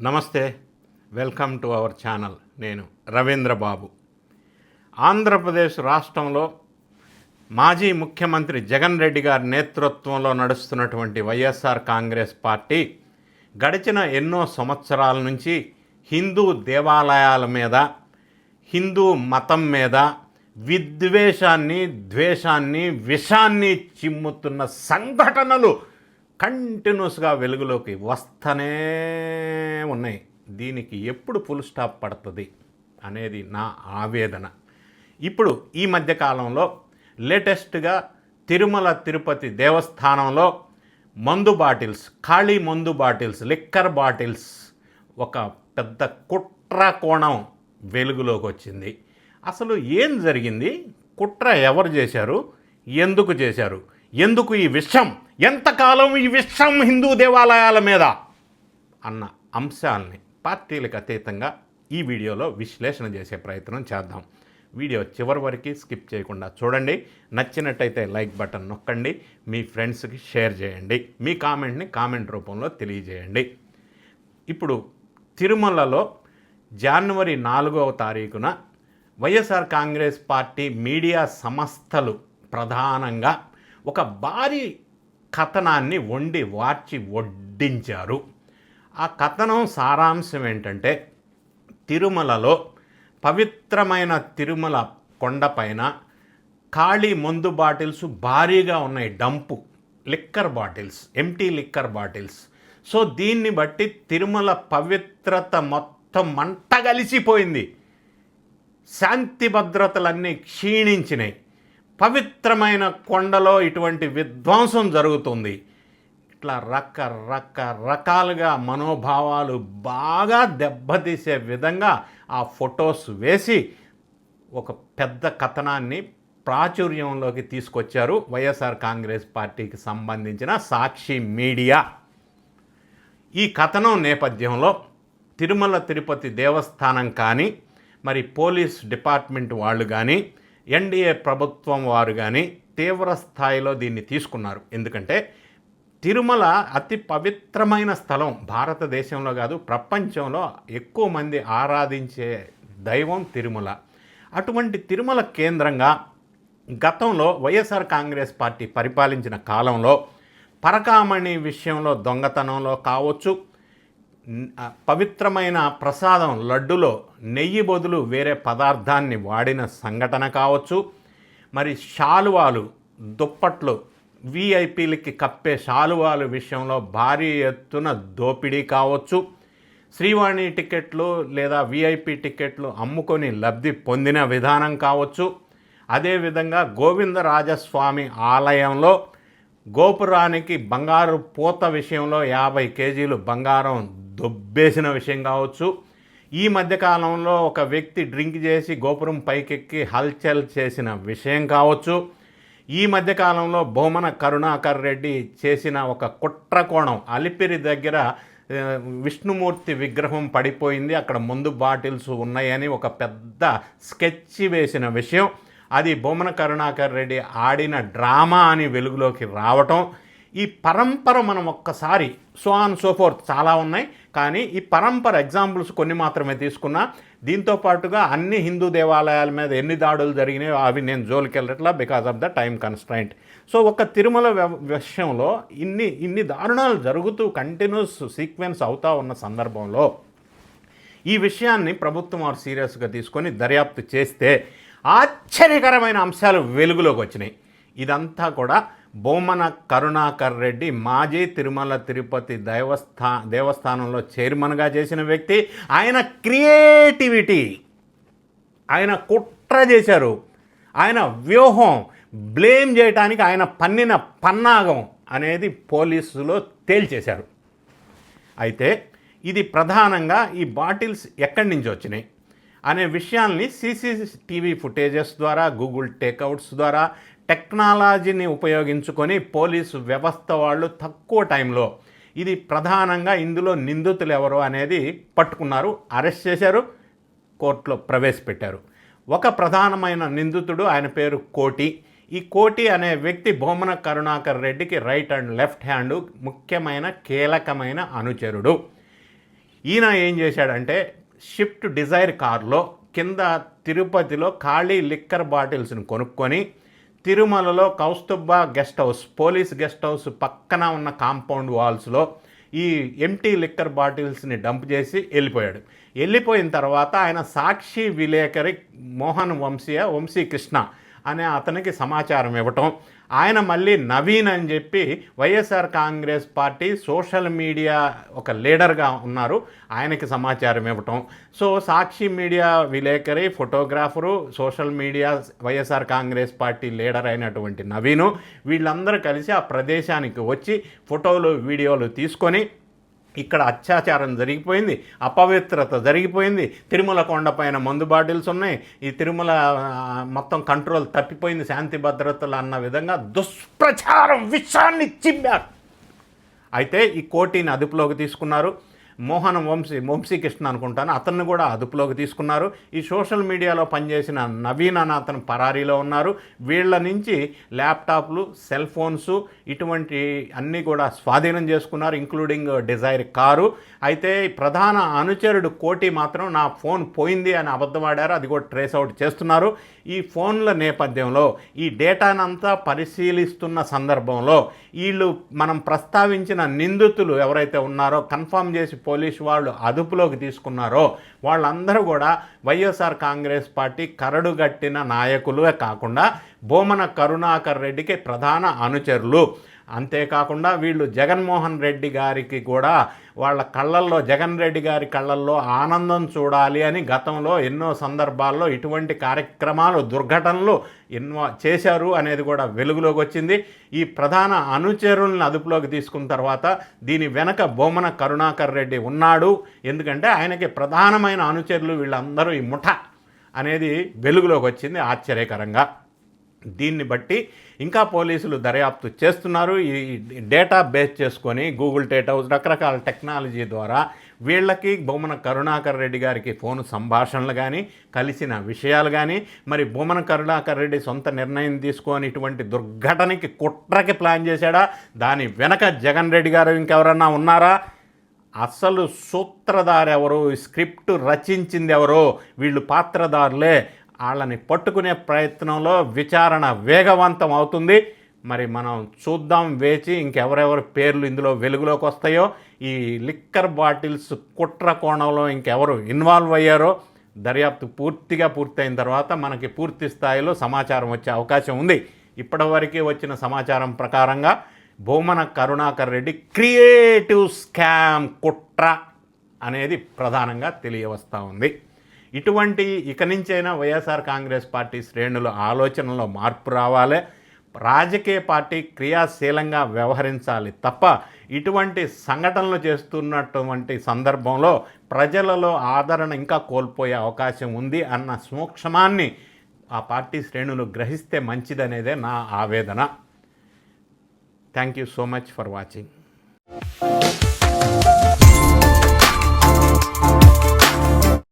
నమస్తే welcome to our channel. నేను రవీంద్ర బాబు. ఆంధ్రప్రదేశ్ రాష్ట్రంలో మాజీ ముఖ్యమంత్రి జగన్ రెడ్డి గారి నేతృత్వంలో నడుస్తున్నటువంటి వైఎస్ఆర్ కాంగ్రెస్ పార్టీ గడిచిన ఎన్నో సంవత్సరాల నుంచి హిందూ దేవాలయాల మీద హిందూ మతం మీద విద్వేషాన్ని ద్వేషాన్ని విషాన్ని చిమ్ముతున్న సంఘటనలు కంటిన్యూస్గా వెలుగులోకి వస్తూనే ఉన్నాయి. దీనికి ఎప్పుడు ఫుల్ స్టాప్ పడుతుంది అనేది నా ఆవేదన. ఇప్పుడు ఈ మధ్యకాలంలో లేటెస్ట్గా తిరుమల తిరుపతి దేవస్థానంలో మందు బాటిల్స్ ఖాళీ మందు బాటిల్స్ లిక్కర్ బాటిల్స్ ఒక పెద్ద కుట్ర కోణం వెలుగులోకి వచ్చింది. అసలు ఏం జరిగింది? కుట్ర ఎవరు చేశారు? ఎందుకు చేశారు? ఎందుకు ఈ విషం ఎంతకాలం ఈ విషం హిందూ దేవాలయాల మీద? అన్న అంశాలని పార్టీలకు అతీతంగా ఈ వీడియోలో విశ్లేషణ చేసే ప్రయత్నం చేద్దాం. వీడియో చివరి వరకు స్కిప్ చేయకుండా చూడండి. నచ్చినట్టయితే లైక్ బటన్ నొక్కండి. మీ ఫ్రెండ్స్కి షేర్ చేయండి. మీ కామెంట్ని కామెంట్ రూపంలో తెలియజేయండి. ఇప్పుడు తిరుమలలో జనవరి నాలుగవ తారీఖున వైఎస్ఆర్ కాంగ్రెస్ పార్టీ మీడియా సంస్థలు ప్రధానంగా ఒక భారీ కథనాన్ని వండి వార్చి వడ్డించారు. ఆ కథనం సారాంశం ఏంటంటే తిరుమలలో పవిత్రమైన తిరుమల కొండపైన ఖాళీ మందు బాటిల్స్ భారీగా ఉన్నాయి dump liquor bottles empty liquor bottles. So దీన్ని బట్టి తిరుమల పవిత్రత మొత్తం మంట కలిసిపోయింది. శాంతి భద్రతలన్నీ క్షీణించినాయి. పవిత్రమైన కొండలో ఇటువంటి విధ్వంసం జరుగుతుంది. ఇట్లా రకరకరకాలుగా మనోభావాలు బాగా దెబ్బతీసే విధంగా ఆ ఫొటోస్ వేసి ఒక పెద్ద కథనాన్ని ప్రాచుర్యంలోకి తీసుకొచ్చారు వైఎస్ఆర్ కాంగ్రెస్ పార్టీకి సంబంధించిన సాక్షి మీడియా. ఈ కథనం నేపథ్యంలో తిరుమల తిరుపతి దేవస్థానం కానీ మరి పోలీస్ డిపార్ట్మెంట్ వాళ్ళు కానీ ఎన్డీఏ ప్రభుత్వం వారు కానీ తీవ్ర స్థాయిలో దీన్ని తీసుకున్నారు. ఎందుకంటే తిరుమల అతి పవిత్రమైన స్థలం భారతదేశంలో కాదు ప్రపంచంలో ఎక్కువ మంది ఆరాధించే దైవం తిరుమల. అటువంటి తిరుమల కేంద్రంగా గతంలో వైఎస్ఆర్ కాంగ్రెస్ పార్టీ పరిపాలించిన కాలంలో పరకామణి విషయంలో దొంగతనంలో కావచ్చు పవిత్రమైన ప్రసాదం లడ్డులో నెయ్యి బదులు వేరే పదార్థాన్ని వాడిన సంఘటన కావచ్చు. మరి శాలువాలు దుప్పట్లు విఐపీలకి కప్పే శాలువాలు విషయంలో భారీ ఎత్తున దోపిడీ కావచ్చు. శ్రీవాణి టికెట్లు లేదా విఐపి టికెట్లు అమ్ముకొని లబ్ధి పొందిన విధానం కావచ్చు. అదేవిధంగా గోవిందరాజస్వామి ఆలయంలో గోపురానికి బంగారు పూత విషయంలో యాభై కేజీలు బంగారం దొబ్బేసిన విషయం కావచ్చు. ఈ మధ్యకాలంలో ఒక వ్యక్తి డ్రింక్ చేసి గోపురం పైకెక్కి హల్చల్ చేసిన విషయం కావచ్చు. ఈ మధ్యకాలంలో బొమ్మన కరుణాకర్ రెడ్డి చేసిన ఒక కుట్ర కోణం అలిపిరి దగ్గర విష్ణుమూర్తి విగ్రహం పడిపోయింది. అక్కడ ముందు బాటిల్స్ ఉన్నాయని ఒక పెద్ద స్కెచ్ వేసిన విషయం. అది బొమ్మన కరుణాకర్ రెడ్డి ఆడిన డ్రామా అని వెలుగులోకి రావటం. ఈ పరంపర మనం ఒక్కసారి సో ఆన్ సో ఫోర్త్ చాలా ఉన్నాయి. కానీ ఈ పరంపర ఎగ్జాంపుల్స్ కొన్ని మాత్రమే తీసుకున్నా దీంతో పాటుగా అన్ని హిందూ దేవాలయాల మీద ఎన్ని దాడులు జరిగినాయో అవి నేను జోలికెళ్ళట్లా because of the time constraint so ఒక తిరుమల విషయంలో ఇన్ని ఇన్ని దారుణాలు జరుగుతూ కంటిన్యూస్ సీక్వెన్స్ అవుతా ఉన్న సందర్భంలో ఈ విషయాన్ని ప్రభుత్వం వారు సీరియస్గా తీసుకొని దర్యాప్తు చేస్తే ఆశ్చర్యకరమైన అంశాలు వెలుగులోకి వచ్చినాయి. ఇదంతా కూడా బొమ్మన కరుణాకర్ రెడ్డి మాజీ తిరుమల తిరుపతి దేవస్థా దేవస్థానంలో చైర్మన్గా చేసిన వ్యక్తి. ఆయన క్రియేటివిటీ. ఆయన కుట్ర చేశారు. ఆయన వ్యూహం బ్లేమ్ చేయడానికి ఆయన పన్నిన పన్నాగం అనేది పోలీసులో తేల్చేశారు. అయితే ఇది ప్రధానంగా ఈ బాటిల్స్ ఎక్కడి నుంచి వచ్చినాయి అనే విషయాల్ని సీసీటీవీ ఫుటేజెస్ ద్వారా గూగుల్ టేక్అవుట్స్ ద్వారా టెక్నాలజీని ఉపయోగించుకొని పోలీసు వ్యవస్థ వాళ్ళు తక్కువ టైంలో ఇది ప్రధానంగా ఇందులో నిందితులు ఎవరు అనేది పట్టుకున్నారు అరెస్ట్ చేశారు కోర్టులో ప్రవేశపెట్టారు. ఒక ప్రధానమైన నిందితుడు ఆయన పేరు కోటి. ఈ కోటి అనే వ్యక్తి బొమ్మన కరుణాకర్ రెడ్డికి రైట్ అండ్ లెఫ్ట్ హ్యాండ్ ముఖ్యమైన కీలకమైన అనుచరుడు. ఈయన ఏం చేశాడంటే షిఫ్ట్ డిజైర్ కారులో కింద తిరుపతిలో ఖాళీ లిక్కర్ బాటిల్స్ని కొనుక్కొని తిరుమలలో Kaustubha guest house police guest house పక్కన ఉన్న కాంపౌండ్ వాల్స్లో ఈ ఎంటీ లిక్కర్ బాటిల్స్ని డంప్ చేసి వెళ్ళిపోయాడు. వెళ్ళిపోయిన తర్వాత ఆయన సాక్షి విలేకరి మోహన్ వంశీయ వంశీ కృష్ణ అనే అతనికి సమాచారం ఇవ్వటం ఆయన మళ్ళీ నవీన్ అని చెప్పి YSR Congress party social media ఒక లీడర్గా ఉన్నారు. ఆయనకి సమాచారం ఇవ్వటం. సో సాక్షి మీడియా విలేకరి photographer social media YSR Congress party leader అయినటువంటి నవీను వీళ్ళందరూ కలిసి ఆ ప్రదేశానికి వచ్చి ఫోటోలు వీడియోలు తీసుకొని ఇక్కడ అత్యాచారం జరిగిపోయింది అపవిత్రత జరిగిపోయింది తిరుమల కొండపైన మందు బాటిల్స్ ఉన్నాయి. ఈ తిరుమల మొత్తం కంట్రోల్ తప్పిపోయింది శాంతి భద్రతలు అన్న విధంగా దుష్ప్రచారం విషయాన్ని చిమ్మారు. అయితే ఈ కోటిని అదుపులోకి తీసుకున్నారు. మోహనం వంశీ వంశీకృష్ణ అనుకుంటాను. అతన్ని కూడా అదుపులోకి తీసుకున్నారు. ఈ సోషల్ మీడియాలో పనిచేసిన నవీన్ అన్న అతను పరారీలో ఉన్నారు. వీళ్ళ నుంచి ల్యాప్టాప్లు సెల్ ఫోన్స్ ఇటువంటి అన్నీ కూడా స్వాధీనం చేసుకున్నారు ఇంక్లూడింగ్ డిజైర్ కారు. అయితే ప్రధాన అనుచరుడు కోటి మాత్రం నా ఫోన్ పోయింది అని అబద్ధమాడారు అది కూడా ట్రేస్ అవుట్ చేస్తున్నారు. ఈ ఫోన్ల నేపథ్యంలో ఈ డేటానంతా పరిశీలిస్తున్న సందర్భంలో వీళ్ళు మనం ప్రస్తావించిన నిందితులు ఎవరైతే ఉన్నారో కన్ఫర్మ్ చేసి పోలీసు వాళ్ళు అదుపులోకి తీసుకున్నారో వాళ్ళందరూ కూడా వైఎస్ఆర్ కాంగ్రెస్ పార్టీ కరడుగట్టిన నాయకులే కాకుండా బోమన కరుణాకర్ రెడ్డికి ప్రధాన అనుచరులు. అంతేకాకుండా వీళ్ళు జగన్మోహన్ రెడ్డి గారికి కూడా వాళ్ళ కళ్ళల్లో జగన్ రెడ్డి గారి కళ్ళల్లో ఆనందం చూడాలి అని గతంలో ఎన్నో సందర్భాల్లో ఇటువంటి కార్యక్రమాలు దుర్ఘటనలు ఎన్నో చేశారు అనేది కూడా వెలుగులోకి వచ్చింది. ఈ ప్రధాన అనుచరులను అదుపులోకి తీసుకున్న తర్వాత దీని వెనక బొమ్మన కరుణాకర్ రెడ్డి ఉన్నాడు. ఎందుకంటే ఆయనకి ప్రధానమైన అనుచరులు వీళ్ళందరూ ఈ ముఠ అనేది వెలుగులోకి వచ్చింది. ఆశ్చర్యకరంగా దీన్ని బట్టి ఇంకా పోలీసులు దర్యాప్తు చేస్తున్నారు. ఈ డేటా బేస్ చేసుకొని గూగుల్ డేటా రకరకాల టెక్నాలజీ ద్వారా వీళ్ళకి బొమ్మన కరుణాకర్ రెడ్డి గారికి ఫోన్ సంభాషణలు కానీ కలిసిన విషయాలు కానీ మరి బొమ్మన కరుణాకర్ రెడ్డి సొంత నిర్ణయం తీసుకొని ఇటువంటి దుర్ఘటనకి కుట్రకి ప్లాన్ చేశాడా? దాని వెనక జగన్ రెడ్డి గారు ఇంకెవరన్నా ఉన్నారా? అసలు సూత్రధారు ఎవరు స్క్రిప్ట్ రచించింది ఎవరో వీళ్ళు పాత్రధారులే వాళ్ళని పట్టుకునే ప్రయత్నంలో విచారణ వేగవంతం అవుతుంది. మరి మనం చూద్దాం వేచి ఇంకెవరెవరి పేర్లు ఇందులో వెలుగులోకి వస్తాయో. ఈ లిక్కర్ బాటిల్స్ కుట్ర కోణంలో ఇంకెవరు ఇన్వాల్వ్ అయ్యారో దర్యాప్తు పూర్తిగా పూర్తయిన తర్వాత మనకి పూర్తి స్థాయిలో సమాచారం వచ్చే అవకాశం ఉంది. ఇప్పటివరకు వచ్చిన సమాచారం ప్రకారంగా భూమన కరుణాకర్ రెడ్డి క్రియేటివ్ స్కామ్ కుట్ర అనేది ప్రధానంగా తెలియవస్తూ ఉంది. ఇటువంటి ఇక నుంచైనా వైఎస్ఆర్ కాంగ్రెస్ పార్టీ శ్రేణుల ఆలోచనలో మార్పు రావాలి. రాజకీయ పార్టీ క్రియాశీలంగా వ్యవహరించాలి తప్ప ఇటువంటి సంఘటనలు చేస్తున్నటువంటి సందర్భంలో ప్రజలలో ఆదరణ ఇంకా కోల్పోయే అవకాశం ఉంది అన్న సూక్ష్మాన్ని ఆ పార్టీ శ్రేణులు గ్రహిస్తే మంచిదనేదే నా ఆవేదన. Thank you so much for watching